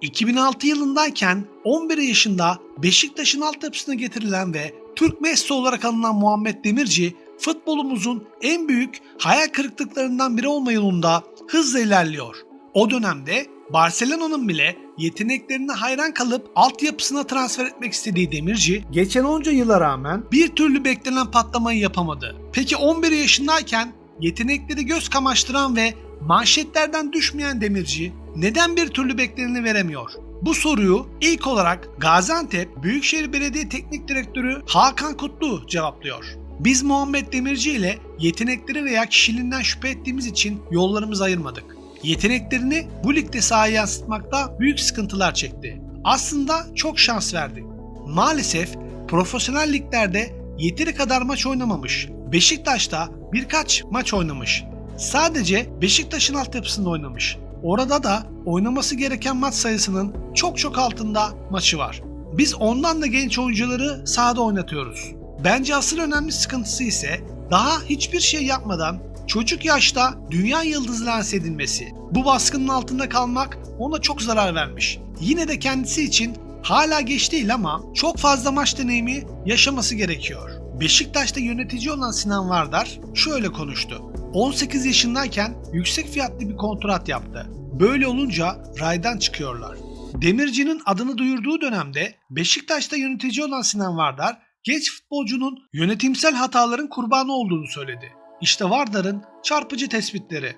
2006 yılındayken 11 yaşında Beşiktaş'ın altyapısına getirilen ve Türk Messi olarak anılan Muhammed Demirci, futbolumuzun en büyük hayal kırıklıklarından biri olma yolunda hızla ilerliyor. O dönemde Barcelona'nın bile yeteneklerine hayran kalıp altyapısına transfer etmek istediği Demirci, geçen onca yıla rağmen bir türlü beklenen patlamayı yapamadı. Peki 11 yaşındayken yetenekleri göz kamaştıran ve manşetlerden düşmeyen Demirci neden bir türlü bekleneni veremiyor? Bu soruyu ilk olarak Gaziantep Büyükşehir Belediye Teknik Direktörü Hakan Kutlu cevaplıyor. Biz Muhammed Demirci ile yetenekleri veya kişiliğinden şüphe ettiğimiz için yollarımızı ayırmadık. Yeteneklerini bu ligde sahaya yansıtmakta büyük sıkıntılar çekti. Aslında çok şans verdik. Maalesef profesyonel liglerde yeteri kadar maç oynamamış. Beşiktaş'ta birkaç maç oynamış. Sadece Beşiktaş'ın altyapısında oynamış. Orada da oynaması gereken maç sayısının çok çok altında maçı var. Biz ondan da genç oyuncuları sahada oynatıyoruz. Bence asıl önemli sıkıntısı ise daha hiçbir şey yapmadan çocuk yaşta dünya yıldızı lanse edilmesi. Bu baskının altında kalmak ona çok zarar vermiş. Yine de kendisi için hala geç değil ama çok fazla maç deneyimi yaşaması gerekiyor. Beşiktaş'ta yönetici olan Sinan Vardar şöyle konuştu. 18 yaşındayken yüksek fiyatlı bir kontrat yaptı. Böyle olunca raydan çıkıyorlar. Demirci'nin adını duyurduğu dönemde Beşiktaş'ta yönetici olan Sinan Vardar genç futbolcunun yönetimsel hataların kurbanı olduğunu söyledi. İşte Vardar'ın çarpıcı tespitleri.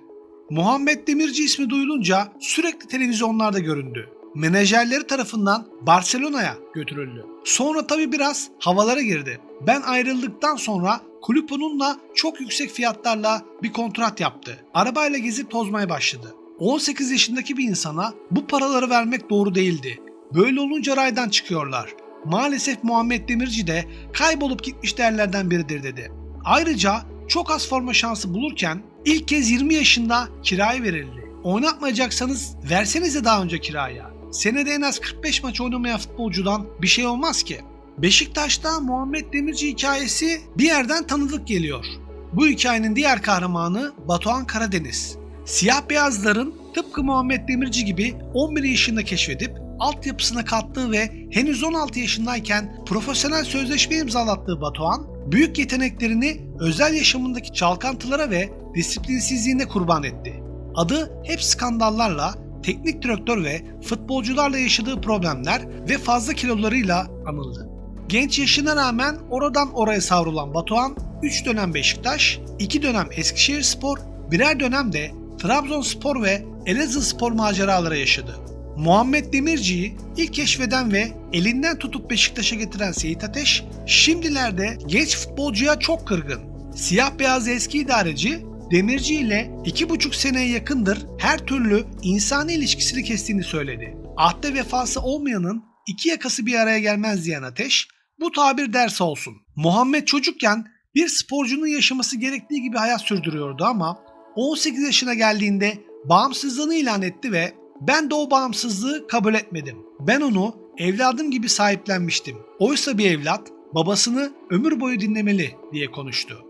Muhammed Demirci ismi duyulunca sürekli televizyonlarda göründü. Menajerleri tarafından Barcelona'ya götürüldü. Sonra tabi biraz havalara girdi. Ben ayrıldıktan sonra kulüp onunla çok yüksek fiyatlarla bir kontrat yaptı. Arabayla gezip tozmaya başladı. 18 yaşındaki bir insana bu paraları vermek doğru değildi. Böyle olunca raydan çıkıyorlar. Maalesef Muhammed Demirci de kaybolup gitmiş değerlerden biridir dedi. Ayrıca çok az forma şansı bulurken ilk kez 20 yaşında kiraya verildi. Oynatmayacaksanız versenize daha önce kiraya. Senede en az 45 maç oynamayan futbolcudan bir şey olmaz ki. Beşiktaş'ta Muhammed Demirci hikayesi bir yerden tanıdık geliyor. Bu hikayenin diğer kahramanı Batuhan Karadeniz. Siyah beyazların tıpkı Muhammed Demirci gibi 11 yaşında keşfedip altyapısına kattığı ve henüz 16 yaşındayken profesyonel sözleşme imzalattığı Batuhan, büyük yeteneklerini özel yaşamındaki çalkantılara ve disiplinsizliğine kurban etti. Adı hep skandallarla, teknik direktör ve futbolcularla yaşadığı problemler ve fazla kilolarıyla anıldı. Genç yaşına rağmen oradan oraya savrulan Batuhan, 3 dönem Beşiktaş, 2 dönem Eskişehirspor, birer dönem de Trabzonspor ve Elazığspor maceraları yaşadı. Muhammed Demirci'yi ilk keşfeden ve elinden tutup Beşiktaş'a getiren Seyit Ateş, şimdilerde genç futbolcuya çok kırgın. Siyah beyaz eski idareci, Demirci ile iki buçuk seneye yakındır her türlü insani ilişkisini kestiğini söyledi. Ahde vefası olmayanın iki yakası bir araya gelmez diyen Ateş, bu tabir ders olsun. Muhammed çocukken bir sporcunun yaşaması gerektiği gibi hayat sürdürüyordu ama 18 yaşına geldiğinde bağımsızlığını ilan etti ve ben de o bağımsızlığı kabul etmedim. Ben onu evladım gibi sahiplenmiştim. Oysa bir evlat babasını ömür boyu dinlemeli diye konuştu.